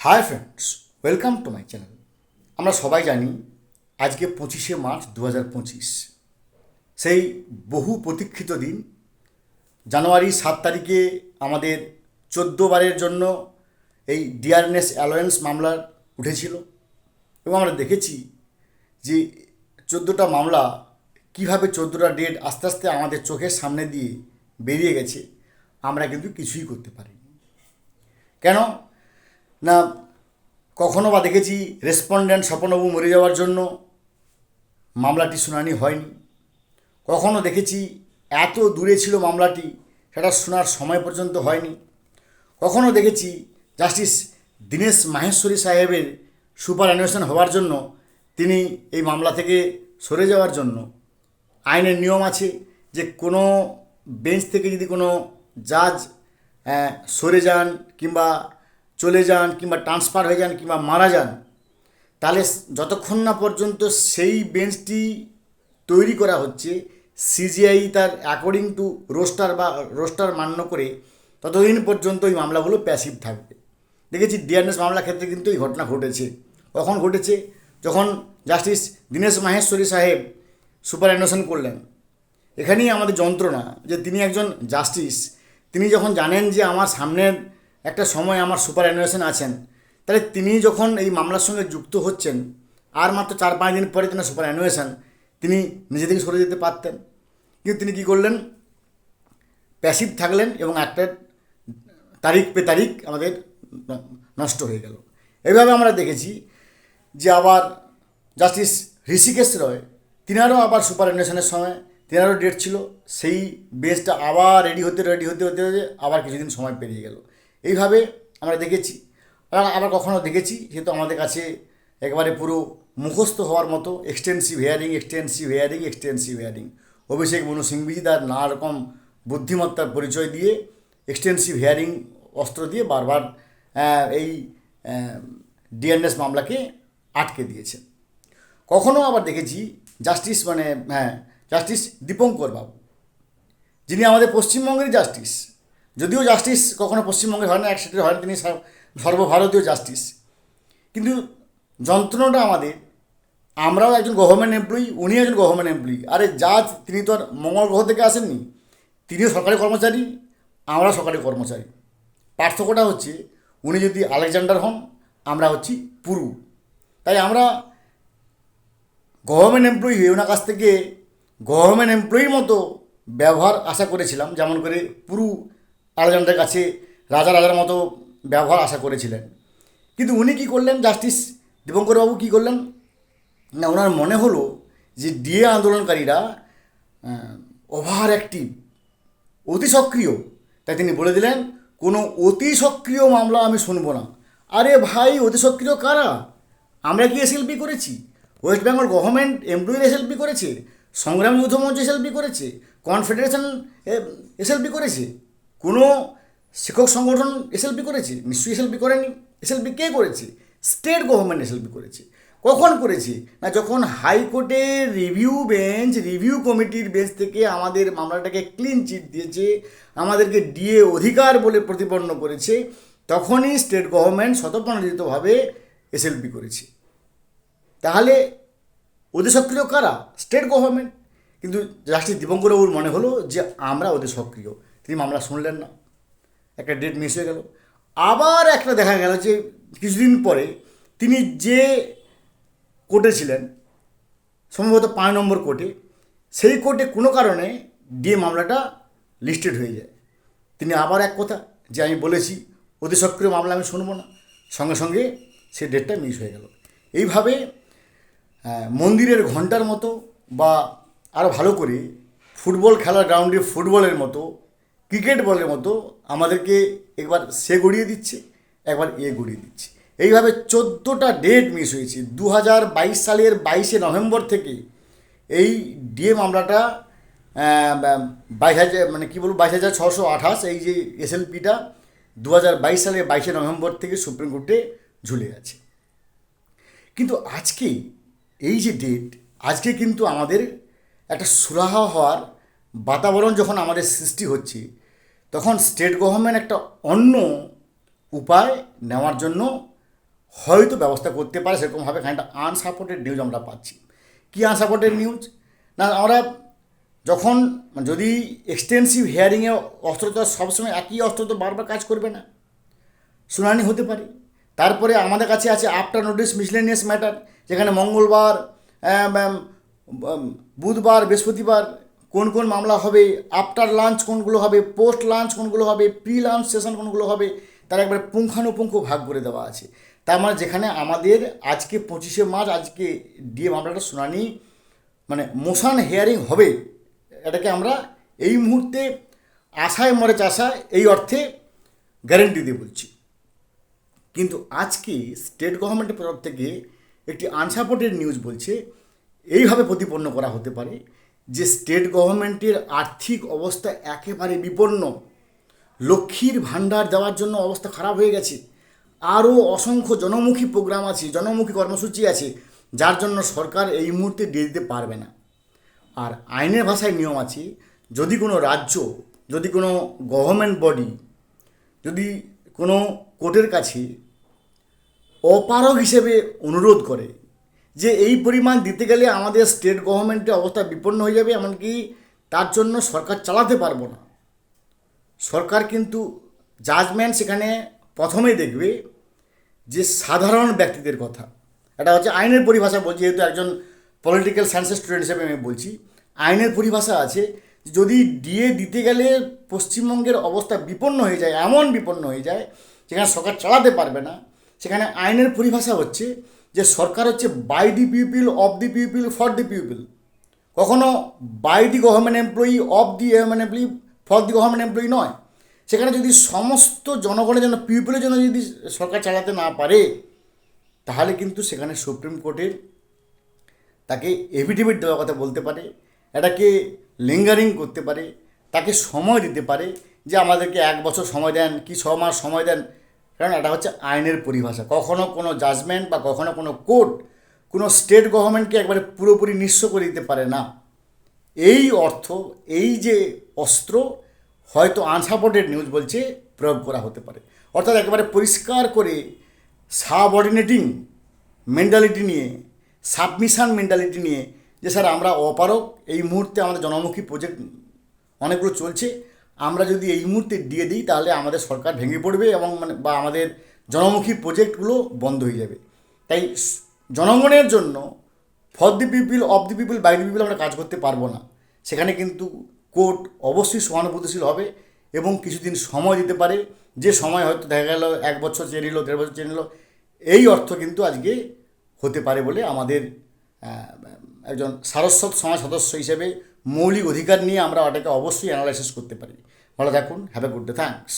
Hi friends welcome to my channel আমরা সবাই জানি আজকে পঁচিশে মার্চ দু পঁচিশ। সেই বহু প্রতীক্ষিত দিন। জানুয়ারি সাত তারিখে আমাদের চোদ্দ বারের জন্য এই ডিয়ারনেস অ্যালোয়েন্স মামলা উঠেছিল। এবং আমরা দেখেছি যে চোদ্দোটা মামলা কীভাবে চোদ্দোটা ডেট আস্তে আস্তে আমাদের চোখের সামনে দিয়ে বেরিয়ে গেছে, আমরা কিন্তু কিছুই করতে পারিনি। কেন? না কখনো বা দেখেছি রেসপন্ডেন্ট স্বপনবাবু মরে যাওয়ার জন্য? মামলাটি শুনানি হয়নি। কখনো দেখেছি এত দূরে ছিল মামলাটি, সেটা শোনার সময় পর্যন্ত হয়নি। কখনো দেখেছি জাস্টিস দীনেশ মাহেশ্বরী সাহেবের সুপার অ্যানিমেশন হওয়ার জন্য তিনি এই মামলা থেকে সরে যাওয়ার জন্য। আইনের নিয়ম আছে যে কোনো বেঞ্চ থেকে যদি কোনো জাজ সরে যান কিংবা চলে যান কিংবা ট্রান্সফার হয়ে যান কিংবা মারা যান, তাহলে যতক্ষণ না পর্যন্ত সেই বেঞ্চটি তৈরি করা হচ্ছে সিজিআই তার অ্যাকর্ডিং টু রোস্টার বা রোস্টার মান্য করে, ততদিন পর্যন্ত এই মামলাগুলো প্যাসিভ থাকবে। দেখেছি ডিয়ারনেস মামলা ক্ষেত্রে কিন্তু এই ঘটনা ঘটেছে। কখন ঘটেছে? যখন জাস্টিস দীনেশ মাহেশ্বরী সাহেব সুপার অ্যানোশন করলেন, এখানেই আমাদের যন্ত্রণা যে তিনি একজন জাস্টিস তিনি যখন জানেন যে আমার সামনের একটা সময় আমার সুপার অ্যানুয়েশন আছেন। তাহলে তিনি যখন এই মামলার সঙ্গে যুক্ত হচ্ছেন, আর মাত্র চার পাঁচ দিন পরে তিনি সুপার অ্যানুয়েশন তিনি নিজে থেকে সরে যেতে পারতেন। কিন্তু তিনি কী করলেন? প্যাসিভ থাকলেন এবং একটা তারিখ পে তারিখ আমাদের নষ্ট হয়ে গেল। এভাবে আমরা দেখেছি যে আবার জাস্টিস ঋষিকেশ রয়, তিনারও আবার সুপার অ্যানুয়েশনের সময়, তিনারও ডেট ছিল, সেই বেসটা আবার রেডি হতে রেডি হতে হতে হতে, আবার কিছুদিন সময় পেরিয়ে গেল। এইভাবে আমরা দেখেছি। আবার আবার কখনো দেখেছি যেহেতু আমাদের কাছে একেবারে পুরো মুখস্থ হওয়ার মতো extensive hearing extensive hearing extensive hearing Abhishek Manu Singhvi ji তার নানা রকম বুদ্ধিমত্তার পরিচয় দিয়ে এক্সটেন্সিভ হেয়ারিং অস্ত্র দিয়ে বারবার এই ডিএনএস মামলাকে আটকে দিয়েছেন কখনো আবার দেখেছি জাস্টিস মানে হ্যাঁ জাস্টিস দীপঙ্কর বাবু। যিনি আমাদের পশ্চিমবঙ্গের জাস্টিস যদিও জাস্টিস কখনো পশ্চিমবঙ্গে হয় না এক হয় তিনি সর্ব- সর্বভারতীয় জাস্টিস কিন্তু যন্ত্রণাটা আমাদের, আমরাও একজন গভর্নমেন্ট এমপ্লয়ি উনি একজন গভর্নমেন্ট এমপ্লয়ি আরে যা তিনি তো আর মঙ্গল গ্রহ থেকে আসেননি, তিনিও সরকারি কর্মচারী, আমরা সরকারি কর্মচারী। পার্থক্যটা হচ্ছে, উনি যদি আলেকজান্ডার হন, আমরা হচ্ছি পুরু। তাই আমরা গভর্নমেন্ট এমপ্লয়ি হয়ে ওনার কাছ থেকে গভর্নমেন্ট এমপ্লয়ির মতো ব্যবহার আশা করেছিলাম, যেমন করে পুরু আলেকজান্ডারের কাছে রাজা রাজার মতো ব্যবহার আশা করেছিলেন। কিন্তু উনি কী করলেন? জাস্টিস দীপঙ্করবাবু কী করলেন? না, ওনার মনে হলো যে ডিএ আন্দোলনকারীরা ওভার অ্যাক্টিভ, অতি সক্রিয়। তাই তিনি বলে দিলেন, কোনো অতি সক্রিয় মামলা আমি শুনব না। আরে ভাই, অতি সক্রিয় কারা? আমরা কি এসএলপি করেছি? ওয়েস্ট বেঙ্গল গভর্নমেন্ট এমপ্লয়ির এসএলপি করেছে? সংগ্রাম যুদ্ধ মঞ্চ এসএলপি করেছে? কনফেডারেশন এসএলপি করেছে? কোনো শিক্ষক সংগঠন এসএলপি করেছে? নিশ্চয়ই এসএলপি করেনি। এসএলপি কে করেছে? স্টেট গভর্নমেন্ট এসএলপি করেছে। কখন করেছে? না, যখন হাইকোর্টের রিভিউ বেঞ্চ রিভিউ কমিটির বেঞ্চ থেকে আমাদের মামলাটাকে ক্লিন চিট দিয়েছে, আমাদেরকে ডিএ অধিকার বলে প্রতিপন্ন করেছে, তখনই স্টেট গভর্নমেন্ট স্বতঃপ্রণোদিতভাবে এসএলপি করেছে। তাহলে ওদের সক্রিয় কারা? স্টেট গভর্নমেন্ট কিন্তু জাস্টিস দীপঙ্করবাবুর মনে হলো যে আমরা ওদের সক্রিয়। তিনি মামলা শুনলেন না। একটা ডেট মিস হয়ে গেল। আবার একটা দেখা গেল যে কিছুদিন পরে তিনি যে কোর্টে ছিলেন, সম্ভবত পাঁচ নম্বর কোর্টে, সেই কোর্টে কোনো কারণে ডিএ মামলাটা লিস্টেড হয়ে যায়। তিনি আবার এক কথা যে আমি বলেছি, অতি সক্রিয় মামলা আমি শুনব না। সঙ্গে সঙ্গে সে ডেটটা মিস হয়ে গেল। এইভাবে মন্দিরের ঘণ্টার মতো বা আরও ভালো করে ফুটবল খেলার গ্রাউন্ডে ফুটবলের মতো ক্রিকেট বলের মতো আমাদেরকে একবার সে গড়িয়ে দিচ্ছে, একবার এ গড়িয়ে দিচ্ছে। এইভাবে চোদ্দোটা ডেট মিস হয়েছে। দু হাজার বাইশ সালের বাইশে নভেম্বর থেকে এই ডিএ মামলাটা বাইশ হাজার মানে কী বলব, বাইশ হাজার ছশো আঠাশ, এই যে এসএলপিটা দু হাজার বাইশ সালের বাইশে নভেম্বর থেকে সুপ্রিম কোর্টে ঝুলে আছে। কিন্তু আজকে এই যে ডেট, আজকে কিন্তু আমাদের একটা সুরাহা হওয়ার বাতাবরণ যখন আমাদের সৃষ্টি হচ্ছে তখন স্টেট গভর্নমেন্ট একটা অন্য উপায় নেওয়ার জন্য হয়তো ব্যবস্থা করতে পারে, সেরকমভাবে খানিকটা আনসাপোর্টেড নিউজ আমরা পাচ্ছি। কী আনসাপোর্টেড নিউজ না, আমরা যখন, যদি এক্সটেন্সিভ হিয়ারিংয়ে অস্ত্র তো সবসময় একই অস্ত্র তো বারবার কাজ করবে না, শুনানি হতে পারে। তারপরে আমাদের কাছে আছে আফটার নোটিস মিসলেনিয়াস ম্যাটার যেখানে মঙ্গলবার বুধবার, বৃহস্পতিবার কোন কোন মামলা হবে আফটার লাঞ্চ কোনগুলো হবে পোস্ট লাঞ্চ কোনগুলো হবে প্রি লাঞ্চ সেশন কোনগুলো হবে, তার একবারে পুঙ্খানুপুঙ্খ ভাগ করে দেওয়া আছে। তার মানে যেখানে আমাদের আজকে পঁচিশে মার্চ, আজকে ডিএ মামলাটা শুনানি মানে মোশন হেয়ারিং হবে, এটাকে আমরা এই মুহূর্তে আশায় মরে চাষায় এই অর্থে গ্যারেন্টি দিয়ে বলছি। কিন্তু আজকে স্টেট গভর্নমেন্টের তরফ থেকে একটি আনসাপোর্টেড নিউজ বলছে, এইভাবে প্রতিপন্ন করা হতে পারে যে স্টেট গভর্নমেন্টের আর্থিক অবস্থা একেবারে বিপন্ন, লক্ষ্মীর ভাণ্ডার দেওয়ার জন্য অবস্থা খারাপ হয়ে গেছে। আরও অসংখ্য জনমুখী প্রোগ্রাম আছে, জনমুখী কর্মসূচি আছে, যার জন্য সরকার এই মুহূর্তে দিয়ে দিতে পারবে না। আর আইনের ভাষায় নিয়ম আছে, যদি কোনো রাজ্য, যদি কোনো গভর্নমেন্ট বডি, যদি কোনো কোর্টের কাছে অপারগ হিসেবে অনুরোধ করে যে এই পরিমাণ দিতে গেলে আমাদের স্টেট গভর্নমেন্টের অবস্থা বিপন্ন হয়ে যাবে, এমনকি তার জন্য সরকার চালাতে পারব না। সরকার কিন্তু জাজমেন্ট সেখানে প্রথমেই দেখবে যে সাধারণ ব্যক্তিদের কথা। এটা হচ্ছে আইনের পরিভাষা বলছি, যেহেতু একজন পলিটিক্যাল সায়েন্সের স্টুডেন্ট হিসেবে আমি বলছি। আইনের পরিভাষা আছে যদি ডিএ দিতে গেলে পশ্চিমবঙ্গের অবস্থা বিপন্ন হয়ে যায়, এমন বিপন্ন হয়ে যায়, যেখানে সরকার চালাতে পারবে না, সেখানে আইনের পরিভাষা হচ্ছে যে সরকার হচ্ছে by the people of the people for the people কখনো by the government employee of the government employee for the government employee নয়। সেখানে যদি সমস্ত জনগণের জন্য পিপলের জন্য যদি সরকার চালাতে না পারে, তাহলে কিন্তু সেখানে সুপ্রিম কোর্টের তাকে এভিডেভিট দেওয়ার কথা বলতে পারে, এটাকে লিঙ্গারিং করতে পারে, তাকে সময় দিতে পারে যে আমাদেরকে এক বছর সময় দেন, কি ছ মাস সময় দেন কারণ এটা হচ্ছে আইনের পরিভাষা। কখনো কোনো জাজমেন্ট বা কখনো কোনো কোর্ট কোনো স্টেট গভর্নমেন্টকে একবারে পুরোপুরি নিঃস্ব করে দিতে পারে না। এই অর্থ, এই যে অস্ত্র হয়তো আনসাপোর্টেড নিউজ বলছে প্রয়োগ করা হতে পারে। অর্থাৎ একেবারে পরিষ্কার করে সাবঅর্ডিনেটিং মেন্টালিটি নিয়ে সাবমিশন মেন্টালিটি নিয়ে যে স্যার আমরা অপারক এই মুহূর্তে আমাদের জনমুখী প্রজেক্ট অনেকগুলো চলছে আমরা যদি এই মুহূর্তে দিয়ে দিই, তাহলে আমাদের সরকার ভেঙে পড়বে এবং মানে বা আমাদের জনমুখী প্রজেক্টগুলো বন্ধ হয়ে যাবে। তাই জনগণের জন্য for the people of the people by the people আমরা কাজ করতে পারব না। সেখানে কিন্তু কোর্ট অবশ্যই সহানুভূতিশীল হবে এবং কিছুদিন সময় দিতে পারে। যে সময় হয়তো দেখা গেল এক বছর চেয়ে নিল, দেড় বছর চেয়ে নিল, এই অর্থ কিন্তু আজকে হতে পারে বলে আমাদের একজন সারস্বত সমাজ সদস্য হিসেবে মৌলিক অধিকার নিয়ে আমরা ওটাকে অবশ্যই অ্যানালাইসিস করতে পারি। ভালো থাকুন have a good day thanks